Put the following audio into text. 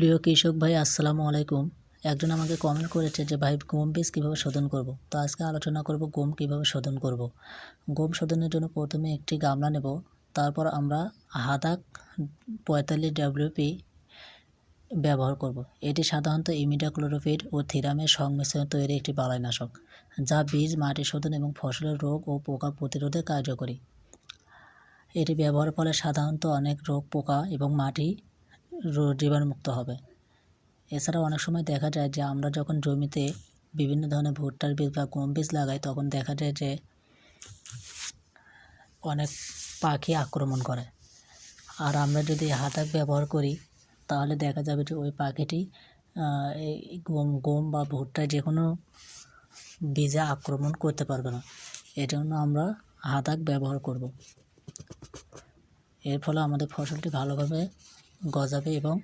প্রিয় কৃষক ভাই, আসসালামু আলাইকুম। একজন আমাকে কমেন্ট করেছে যে, ভাই, গম বীজ কীভাবে শোধন করব? তো আজকে আলোচনা করব গম কীভাবে শোধন করব। গম শোধনের জন্য প্রথমে একটি গামলা নেব। তারপর আমরা হাদাক পঁয়তাল্লিশ ডাব্লিউপি ব্যবহার করব। এটি সাধারণত ইমিডাক্লোরোফিড ও থিরামের সংমিশ্রণে তৈরি একটি বালাইনাশক, যা বীজ, মাটি শোধন এবং ফসলের রোগ ও পোকা প্রতিরোধে কার্যকরী। এটি ব্যবহারের ফলে সাধারণত অনেক রোগ, পোকা এবং মাটি জীবাণুমুক্ত হবে। এছাড়াও অনেক সময় দেখা যায় যে আমরা যখন জমিতে বিভিন্ন ধরনের ভুট্টার বীজ বা গম বীজ লাগাই, তখন দেখা যায় যে অনেক পাখি আক্রমণ করে। আর আমরা যদি হাতাক ব্যবহার করি, তাহলে দেখা যাবে যে ওই পাখিটি এই গম গম বা ভুট্টায় যে কোনো বীজে আক্রমণ করতে পারবে না। এজন্য আমরা হাতাক ব্যবহার করব। এর ফলে আমাদের ফসলটি ভালোভাবে গজাবে এবং